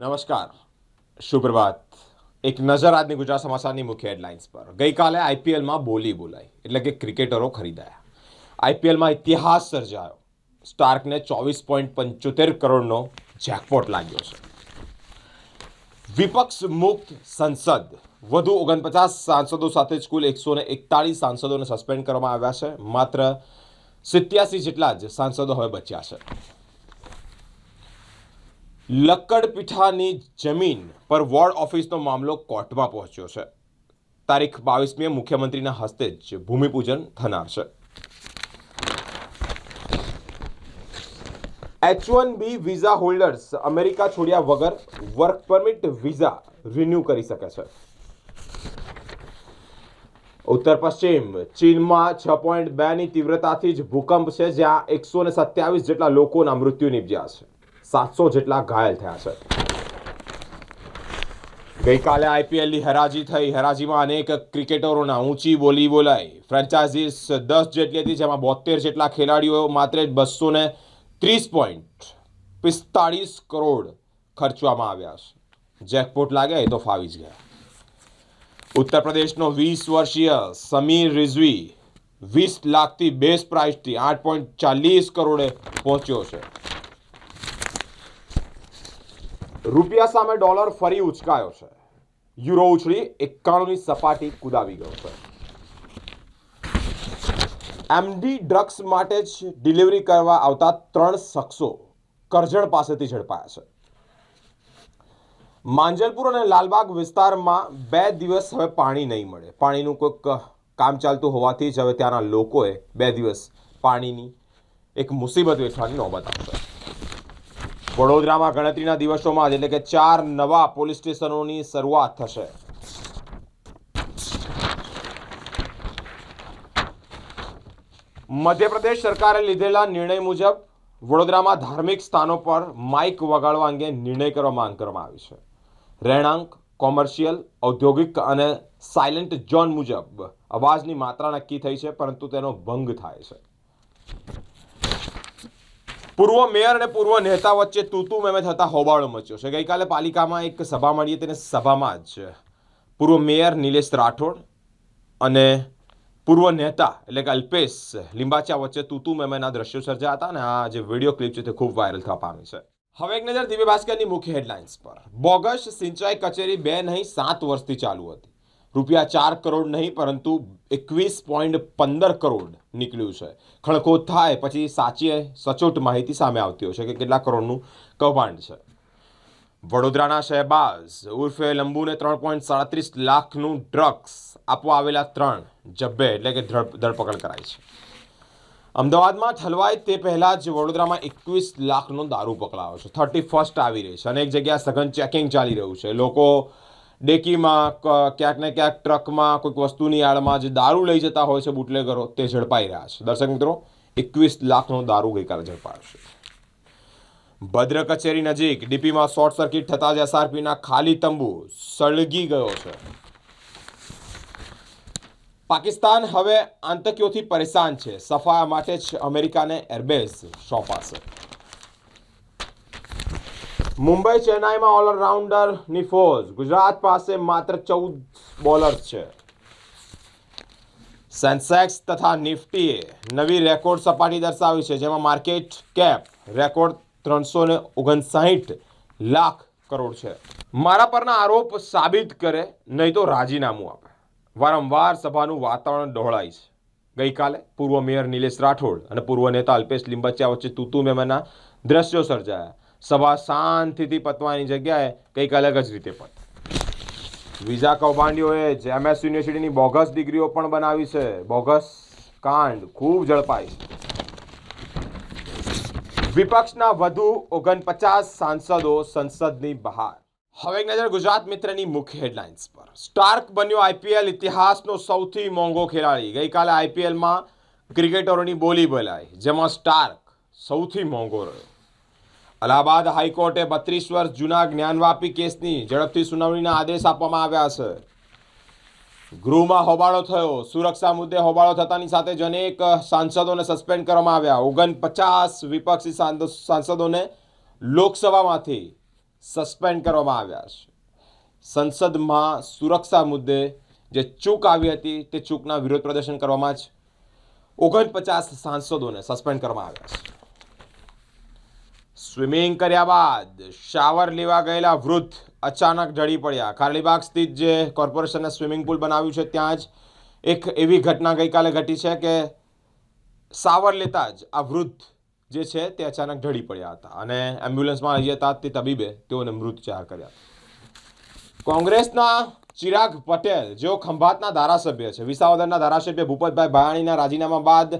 નમસ્કાર. સુપ્રભાત. એક નજર આજની ગુજરાત સમાચારની મુખ્ય હેડલાઇન્સ પર. ગઈકાલે આઈપીએલમાં બોલી બોલાઈ, એટલે કે ક્રિકેટરો ખરીદાયા. આઈપીએલમાં ઇતિહાસ સર્જાયો. સ્ટાર્કને ચોવીસ પોઈન્ટ પંચોતેર કરોડનો જેકપોટ લાગ્યો છે. વિપક્ષ મુક્ત સંસદ. વધુ ઓગણપચાસ સાંસદો સાથે જ કુલ એકસો ને એકતાળીસ સાંસદોને સસ્પેન્ડ કરવામાં આવ્યા છે. માત્ર સિત્યાસી જેટલા જ સાંસદો હવે બચ્યા છે. લક્કડપીઠાની જમીન પર વોર્ડ ઓફિસનો મામલો કોર્ટમાં પહોંચ્યો છે. તારીખ બાવીસમીએ મુખ્યમંત્રીના હસ્તે જ ભૂમિપૂજન થનાર છે. H one B visa holders America છોડ્યા વગર વર્ક પરમિટ વિઝા રિન્યૂ કરી શકે છે. ઉત્તર પશ્ચિમ, ચીનમાં છ પોઈન્ટ બેની તીવ્રતાથી જ ભૂકંપ છે, જ્યાં એકસો ને સત્યાવીસ જેટલા લોકોના મૃત્યુ નિપજ્યા છે. સાતસો જેટલા ઘાયલ થયા છે. ગઈકાલે આઈપીએલની હરાજી થઈ. હરાજીમાં અનેક ક્રિકેટરોના ઊંચી બોલી બોલાઈ. ફ્રેન્ચાઇઝીસ દસ જેટલી હતી, જેમાં બોતેર જેટલા ખેલાડીઓ માત્ર બસો ને ત્રીસ પોઈન્ટ પિસ્તાળીસ કરોડ ખર્ચવામાં આવ્યા છે. જેકપોટ લાગ્યા એ તો ફાવી જ ગયા. ઉત્તર પ્રદેશનો વીસ વર્ષીય સમીર રિઝવી વીસ લાખથી બેઝ પ્રાઇસથી આઠ પોઈન્ટ ચાલીસ કરોડે પહોંચ્યો છે. રૂપિયા સામે ડોલર ફરી ઉચકાયો છે. યુરો ઉછળી એકાણુંની સપાટી કુદાવી ગયો છે. એમડી ડ્રગ્સ માટે જ ડિલિવરી કરવા આવતા ત્રણ શખ્સો કરજણ પાસેથી ઝડપાયા છે. માંજલપુર અને લાલબાગ વિસ્તારમાં બે દિવસ હવે પાણી નહીં મળે. પાણીનું કોઈક કામ ચાલતું હોવાથી જ હવે ત્યાંના લોકોએ બે દિવસ પાણીની એક મુસીબત વેઠવાની નોબત આવશે વડોદરામાં ગણતરીના દિવસોમાં એટલે કે ચાર નવા પોલીસ સ્ટેશનોની શરૂઆત થશે. મધ્યપ્રદેશ સરકારે લીધેલા નિર્ણય મુજબ વડોદરામાં ધાર્મિક સ્થાનો પર માઇક વગાડવા અંગે નિર્ણય કરવા માંગ કરવામાં આવી છે. રહેણાંક, કોમર્શિયલ, ઔદ્યોગિક અને સાયલેન્ટ ઝોન મુજબ અવાજની માત્રા નક્કી થઈ છે, પરંતુ તેનો ભંગ થાય છે. પૂર્વ મેયર અને પૂર્વ નેતા વચ્ચે તૂતુ મેમે થતા હોબાળો મચ્યો છે. ગઈકાલે પાલિકામાં એક સભા મળી હતી અને સભામાં જ પૂર્વ મેયર નિલેશ રાઠોડ અને પૂર્વ નેતા એટલે કે અલ્પેશ લિંબાચા વચ્ચે તૂતુ મેમેના દ્રશ્યો સર્જાયા હતા અને આ જે વીડિયો ક્લિપ છે તે ખૂબ વાયરલ થવા પામી છે. હવે એક નજર દિવ્ય ભાસ્કરની મુખ્ય હેડલાઇન્સ પર. બોગસ સિંચાઈ કચેરી બે નહીં સાત વર્ષથી ચાલુ હતી. રૂપિયા ચાર કરોડ નહીં, પરંતુ એકવીસ પોઈન્ટ પંદર કરોડ નીકળ્યું છે. ખણખોદ થાય પછી સાચી સચોટ માહિતી સામે આવતી હોય છે કે કેટલા કરોડનું કૌભાંડ છે. વડોદરાના શહેબાઝ ઉર્ફે લંબુને ત્રણ પોઈન્ટ સાડત્રીસ લાખનું ડ્રગ્સ આપવા આવેલા ત્રણ જબ્બે એટલે કે ધર- ધરપકડ કરાઈ છે. અમદાવાદમાં ઠલવાય તે પહેલાં જ વડોદરામાં એકવીસ લાખનો દારૂ પકડાયો છે. થર્ટી ફર્સ્ટ આવી રહી છે અનેક જગ્યાએ સઘન ચેકિંગ ચાલી રહ્યું છે. લોકો ડેકીમાં ક્યાંક ને ક્યાંક ટ્રકમાં, કોઈક વસ્તુની આડમાં જે દારૂ લઈ જતા હોય છે બુટલેગરો, તે ઝડપાઈ રહ્યા છે. દર્શક મિત્રો, એકવીસ લાખનો દારૂ ગઈકાલે ઝડપાયો છે. ભદ્ર કચેરી નજીક ડીપીમાં શોર્ટ સર્કિટ થતાં જ એસઆરપીના ખાલી તંબુ સળગી ગયો છે. પાકિસ્તાન હવે આતંકીઓથી પરેશાન છે. સફાયા માટે જ અમેરિકાને એરબેઝ સોંપાશે. મુંબઈ ચેન્નાઈમાં ઓલરાઉન્ડરની ફોજ ગુજરાત પાસે માત્ર ચૌદ બોલર્સ છે. સેન્સેક્સ તથા નિફ્ટીએ નવી રેકોર્ડ સપાટી દર્શાવી છે, જેમાં માર્કેટ કેપ રેકોર્ડ ત્રણસો ને ઓગણસાઠ લાખ કરોડ છે. મારા પરના આરોપ સાબિત કરે, નહીં તો રાજીનામું આપે. વારંવાર સભાનું વાતાવરણ ડહોળાય છે. ગઈકાલે પૂર્વ મેયર નિલેશ રાઠોડ અને પૂર્વ નેતા અલ્પેશ લિંબાચિયા વચ્ચે તુતુ મેમના દ્રશ્યો સર્જાયા. સભા શાંતિથી પતવાની જગ્યાએ કંઈક અલગ જ રીતે પત. વિઝા કૌભાંડીઓએ જ એમએસ યુનિવર્સિટીની બોગસ ડિગ્રીઓ પણ બનાવી છે. બોગસ કાંડ ખૂબ ઝડપાય છે. વિપક્ષના વધુ ઓગણપચાસ સાંસદો સંસદની બહાર. હવે એક નજર ગુજરાત મિત્રની મુખ્ય હેડલાઇન્સ પર. સ્ટાર્ક બન્યો આઈપીએલ ઇતિહાસનો સૌથી મોંઘો ખેલાડી. ગઈકાલે આઈપીએલમાં ક્રિકેટરોની બોલી બોલાઈ, જેમાં સ્ટાર્ક સૌથી મોંઘો રહ્યો. અલ્હાબાદ હાઈકોર્ટે બત્રીસ વર્ષ જૂના જ્ઞાનવાપી કેસની ઝડપથી સુનાવણીના આદેશ આપવામાં આવ્યા છે. ગૃહમાં હોબાળો થયો. સુરક્ષા મુદ્દે હોબાળો થતાની સાથે જ અનેક સાંસદોને સસ્પેન્ડ કરવામાં આવ્યા. ઓગણપચાસ વિપક્ષી સાંસદોને લોકસભામાંથી સસ્પેન્ડ કરવામાં આવ્યા છે. સંસદમાં સુરક્ષા મુદ્દે જે ચૂક આવી હતી તે ચૂકના વિરોધ પ્રદર્શન કરવામાં જ ઓગણપચાસ સાંસદોને સસ્પેન્ડ કરવામાં આવ્યા છે. સ્વિમિંગ કર્યા બાદ શાવર લેવા ગયેલા વૃદ્ધ અચાનક ઢળી પડ્યા. ખારલીબાગ સ્થિત જે કોર્પોરેશનને સ્વિમિંગ પુલ બનાવ્યું છે, ત્યાં જ એક એવી ઘટના ગઈકાલે ઘટી છે કે સાવર લેતા જ આ વૃદ્ધ જે છે, તે અચાનક ઢળી પડ્યા હતા અને એમ્બ્યુલન્સમાં લઈ જતા તે તબીબે તેઓને મૃત જાહેર કર્યા. કોંગ્રેસના ચિરાગ પટેલ, જેઓ ખંભાતના ધારાસભ્ય છે, વિસાવદરના ધારાસભ્ય ભૂપતભાઈ ભાયાણીના રાજીનામા બાદ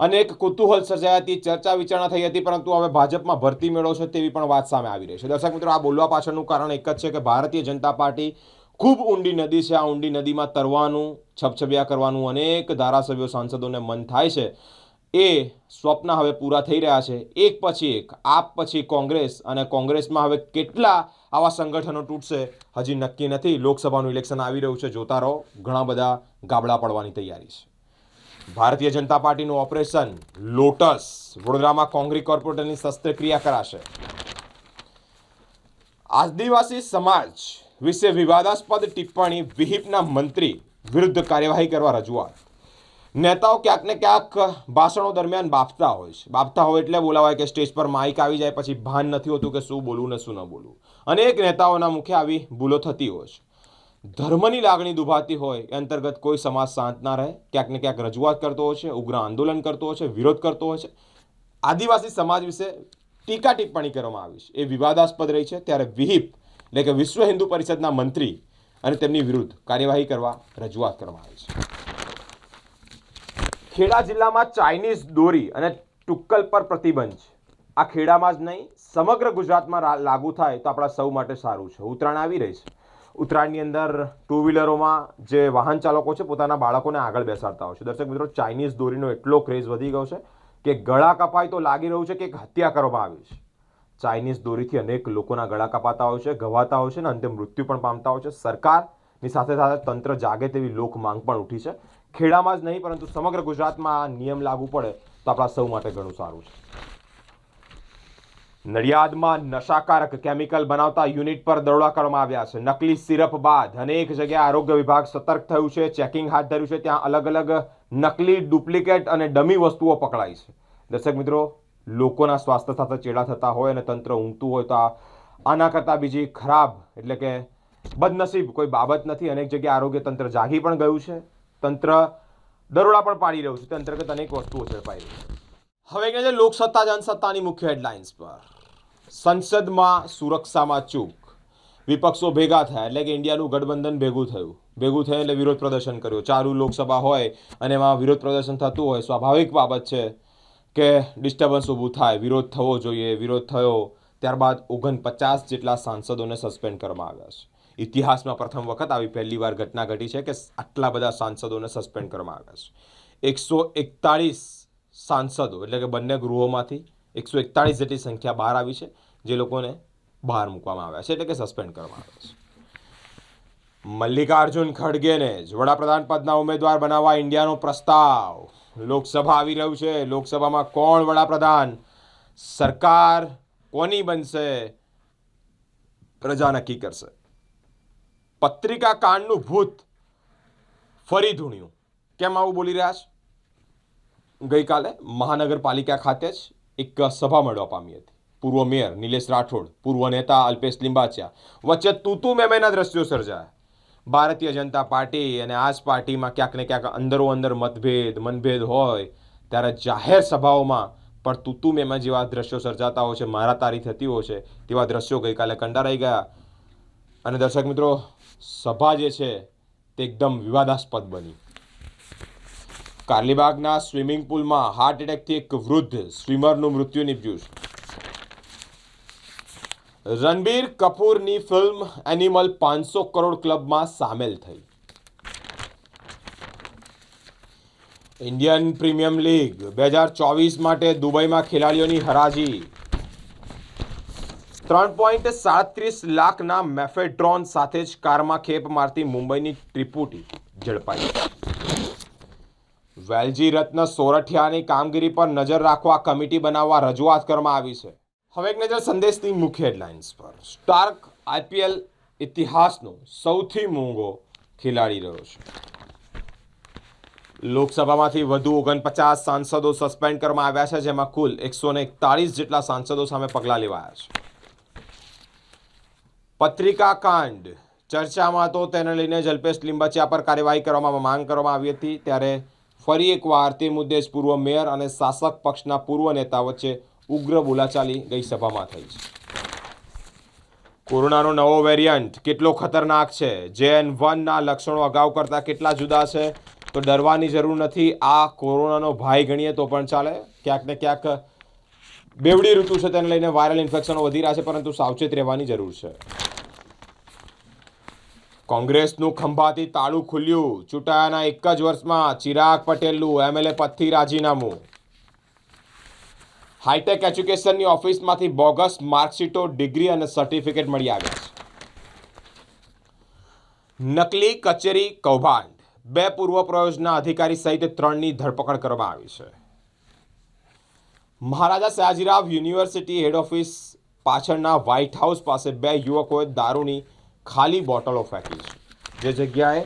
અનેક કુતૂહલ હતી, ચર્ચા વિચારણા થઈ હતી, પરંતુ હવે ભાજપમાં ભરતી મેળો છે તેવી પણ વાત સામે આવી રહી છે. દર્શક મિત્રો, આ બોલવા પાછળનું કારણ એક જ છે કે ભારતીય જનતા પાર્ટી ખૂબ ઊંડી નદી છે. આ ઊંડી નદીમાં તરવાનું, છબછબિયા કરવાનું અનેક ધારાસભ્યો, સાંસદોને મન થાય છે. એ સ્વપ્ન હવે પૂરા થઈ રહ્યા છે. એક પછી એક, આપ પછી કોંગ્રેસ અને કોંગ્રેસમાં હવે કેટલા આવા સંગઠનો તૂટશે, હજી નક્કી નથી. લોકસભાનું ઇલેક્શન આવી રહ્યું છે. જોતા રહો, ઘણા બધા ગાબડા પડવાની તૈયારી છે. ભારતીય જનતા પાર્ટીનું ઓપરેશન લોટસ. વડોદરામાં કોંગ્રેસ કોર્પોરેટરની શસ્ત્રક્રિયા કરાશે. આદિવાસી સમાજ વિશે વિવાદાસ્પદ ટિપ્પણી વિહિપના મંત્રી વિરુદ્ધ કાર્યવાહી કરવા રજૂઆત. નેતાઓ ક્યાંક ને ક્યાંક ભાષણો દરમિયાન બાફતા હોય છે. બાફતા હોય એટલે બોલાવાય કે સ્ટેજ પર માઇક આવી જાય પછી ભાન નથી હોતું કે શું બોલવું ને શું ન બોલવું અનેક નેતાઓના મુખે આવી ભૂલો થતી હોય છે. ધર્મની લાગણી દુભાતી હોય એ અંતર્ગત કોઈ સમાજ શાંત ના રહે, ક્યાંક ને ક્યાંક રજૂઆત કરતો હોય છે, ઉગ્ર આંદોલન કરતો હોય છે, વિરોધ કરતો હોય છે. આદિવાસી સમાજ વિશે ટીકા ટિપ્પણી કરવામાં આવી છે. એ વિવાદાસ્પદ રહી છે. ત્યારે વિહિપ, એટલે કે વિશ્વ હિન્દુ પરિષદના મંત્રી અને તેમની વિરુદ્ધ કાર્યવાહી કરવા રજૂઆત કરવામાં આવી છે. ખેડા જિલ્લામાં ચાઇનીઝ દોરી અને ટુક્કલ પર પ્રતિબંધ છે. આ ખેડામાં જ નહીં, સમગ્ર ગુજરાતમાં લાગુ થાય તો આપણા સૌ માટે સારું છે. ઉત્તરાયણ આવી રહી છે. ઉત્તરાયણની અંદર ટુ વ્હીલરોમાં જે વાહન ચાલકો છે, પોતાના બાળકોને આગળ બેસાડતા હોય છે. દર્શક મિત્રો ચાઇનીઝ દોરીનો એટલો ક્રેઝ વધી ગયો છે કે ગળા કપાય તો લાગી રહ્યું છે કે એક હત્યા કરવામાં આવી છે. ચાઇનીઝ દોરીથી અનેક લોકોના ગળા કપાતા હોય છે ઘવાતા હોય છે અને અંતે મૃત્યુ પણ પામતા હોય છે. સરકારની સાથે સાથે તંત્ર જાગે તેવી લોક માંગ પણ ઉઠી છે. ખેડામાં જ નહીં, પરંતુ સમગ્ર ગુજરાતમાં આ નિયમ લાગુ પડે તો આપણા સૌ માટે ઘણું સારું છે. નડિયાદમાં નશાકારક કેમિકલ બનાવતા યુનિટ પર દરોડા કરવામાં આવ્યા છે. નકલી સિરપ બાદ અનેક જગ્યાએ આરોગ્ય વિભાગ સતર્ક થયું છે. ચેકિંગ હાથ ધર્યું છે. ત્યાં અલગ અલગ નકલી ડુપ્લિકેટ અને ડમી વસ્તુઓ પકડાઈ છે. દર્શક મિત્રો, લોકોના સ્વાસ્થ્ય સાથે ચેડા થતા હોય અને તંત્ર ઊંઘતું હોય તો આના કરતાં બીજી ખરાબ એટલે કે બદનસીબ કોઈ બાબત નથી. અનેક જગ્યાએ આરોગ્ય તંત્ર જાગી પણ ગયું છે. તંત્ર દરોડા પણ પાડી રહ્યું છે. તે અંતર્ગત અનેક વસ્તુઓ ઝડપાઈ રહી છે. હવે છે લોકસત્તા, જનસત્તાની મુખ્ય હેડલાઇન્સ પર. સંસદમાં સુરક્ષામાં ચૂક. વિપક્ષો ભેગા થયા એટલે કે ઇન્ડિયાનું ગઠબંધન ભેગું થયું. ભેગું થયું એટલે વિરોધ પ્રદર્શન કર્યું. ચાલુ લોકસભા હોય અને એમાં વિરોધ પ્રદર્શન થતું હોય, સ્વાભાવિક બાબત છે કે ડિસ્ટર્બન્સ ઊભું થાય, વિરોધ થવો જોઈએ, વિરોધ થયો ત્યારબાદ ઓગણપચાસ જેટલા સાંસદોને સસ્પેન્ડ કરવામાં આવ્યા છે. ઇતિહાસમાં પ્રથમ વખત આવી પહેલી વાર ઘટના ઘટી છે કે આટલા બધા સાંસદોને સસ્પેન્ડ કરવામાં આવ્યા છે. એકસો એકતાળીસ સાંસદો એટલે કે બંને ગૃહોમાંથી એકસો એકતાળીસ જેટલી સંખ્યા બહાર આવી છે, જે લોકોને બહાર મૂકવામાં આવ્યા છે, એટલે કે સસ્પેન્ડ કરવામાં આવ્યા છે. મલ્લિકાર્જુન ખડગેને જ વડાપ્રધાન પદના ઉમેદવાર બનાવવા ઇન્ડિયાનો પ્રસ્તાવ. લોકસભા આવી રહ્યું છે, લોકસભામાં કોણ વડાપ્રધાન? સરકાર કોની બનશે? પ્રજા નક્કી કરશે. પત્રિકા કાંડનું ભૂત ફરી ધૂણ્યું. કેમ આવું બોલી રહ્યા છે? ગઈકાલે મહાનગરપાલિકા ખાતે જ એક સભા મળવા પામી હતી. પૂર્વ મેયર નિલેશ રાઠોડ, પૂર્વ નેતા અલ્પેશ લિંબાચિયા, વચ્ચે તૂતુ મેમેના દ્રશ્યો સર્જાયા. ભારતીય જનતા પાર્ટી અને આજ પાર્ટીમાં ક્યાંક ને ક્યાંક અંદરો અંદર મતભેદ, મનભેદ હોય, ત્યારે જાહેર સભાઓમાં પણ તૂતુ મેમા જેવા દ્રશ્યો સર્જાતા હોય છે, મારા તારી થતી હોય છે, તેવા દ્રશ્યો ગઈકાલે કંડારાઈ ગયા. અને દર્શક મિત્રો, સભા જે છે, તે એકદમ વિવાદાસ્પદ બની. કાર્લીબાગના સ્વિમિંગ પુલમાં હાર્ટ એટેકથી એક વૃદ્ધ સ્વિમરનું મૃત્યુ નીપજ્યું છે. રણબીર કપૂરની ફિલ્મ એનિમલ પાંચસો કરોડ ક્લબમાં સામેલ થઈ. ઇન્ડિયન પ્રીમિયમ લીગ બે હજાર ચોવીસ માટે દુબઈમાં ખેલાડીઓની હરાજી. ત્રણ પોઈન્ટ સાડત્રીસ લાખના મેફેડ્રોન સાથે જ કારમાં ખેપ મારતી મુંબઈની ત્રિપુટી ઝડપાઈ. વેલજી રત્ન સોરઠિયાની કામગીરી પર નજર રાખવા કમિટી બનાવવા રજૂઆત કરવામાં આવી છે. હવે એક નજર સંદેશની મુખ્ય હેડલાઇન્સ પર. સ્ટાર્ક આઈપીએલ ઇતિહાસનો સૌથી મોંઘો ખેલાડી રહ્યો છે. લોકસભામાંથી વધુ ઓગણપચાસ સાંસદો સસ્પેન્ડ કરવામાં આવ્યા છે, જેમાં કુલ એકસો એકતાળીસ જેટલા સાંસદો સામે પગલાં લેવાયા છે. પત્રિકા કાંડ. ચર્ચામાં તો તેને લઈને જલ્પેશ લિંબચિયા પર કાર્યવાહી કરવામાં માંગ કરવામાં આવી હતી, ત્યારે ફરી એકવાર તે મુદ્દે જ પૂર્વ મેયર અને શાસક પક્ષના પૂર્વ નેતા વચ્ચે ઉગ્ર બોલાચાલી ગઈ સભામાં થઈ છે. કોરોનાનો નવો વેરિયન્ટ કેટલો ખતરનાક છે? જેન વનના લક્ષણો અગાઉ કરતાં કેટલા જુદા છે? તો ડરવાની જરૂર નથી. આ કોરોનાનો ભાઈ ગણીએ તો પણ ચાલે. ક્યાંક ને ક્યાંક બેવડી ઋતુ છે તેને લઈને વાયરલ ઇન્ફેક્શનો વધી રહ્યા છે, પરંતુ સાવચેત રહેવાની જરૂર છે. કોંગ્રેસનું ખંભાતી તાળું ખુલ્યું. ચૂંટાયાના એક જ વર્ષમાં ચિરાગ પટેલનું એમએલએ પદથી રાજીનામું. હાઈટેક એજ્યુકેશનની ઓફિસમાંથી બોગસ માર્કશીટો, ડિગ્રી અને સર્ટિફિકેટ મળી આવ્યા છે. નકલી કચેરી કૌભાંડ. બે પૂર્વ પ્રયોજના અધિકારી સહિત ત્રણની ધરપકડ કરવામાં આવી છે. Maharaja Sayajirao University head office પાછળના વ્હાઇટ હાઉસ પાસે બે યુવકોએ દારૂની ખાલી બોટલો ફેંકી છે. જે જગ્યાએ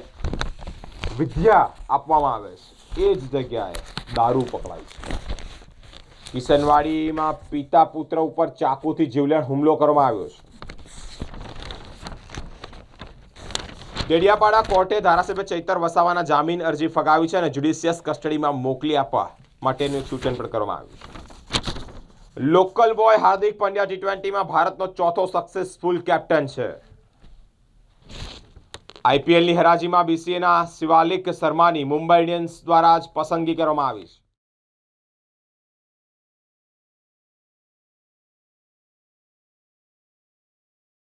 વિદ્યા આપવામાં આવે છે, એ જ જગ્યાએ દારૂ પકડાય છે. કિશનવાડીમાં પિતા પુત્ર ઉપર ચાકુથી જીવલેણ હુમલો કરવામાં આવ્યો છે. ડેડિયાપાડા કોર્ટે ધારાસભ્ય ચૈતર વસાવાના જામીન અરજી ફગાવી છે અને જ્યુડિશિયસ કસ્ટડીમાં મોકલી આપવા માટેનું સૂચન પણ કરવામાં આવ્યું છે. Local boy Hardik Pandya T ટ્વેન્ટીમાં ભારતનો ચોથો સક્સેસફુલ કેપ્ટન છે. આઈપીએલની હરાજીમાં બીસીએના શિવાલિક શર્માની મુંબઈ ઇન્ડિયન્સ દ્વારા જ પસંદગી કરવામાં આવી છે.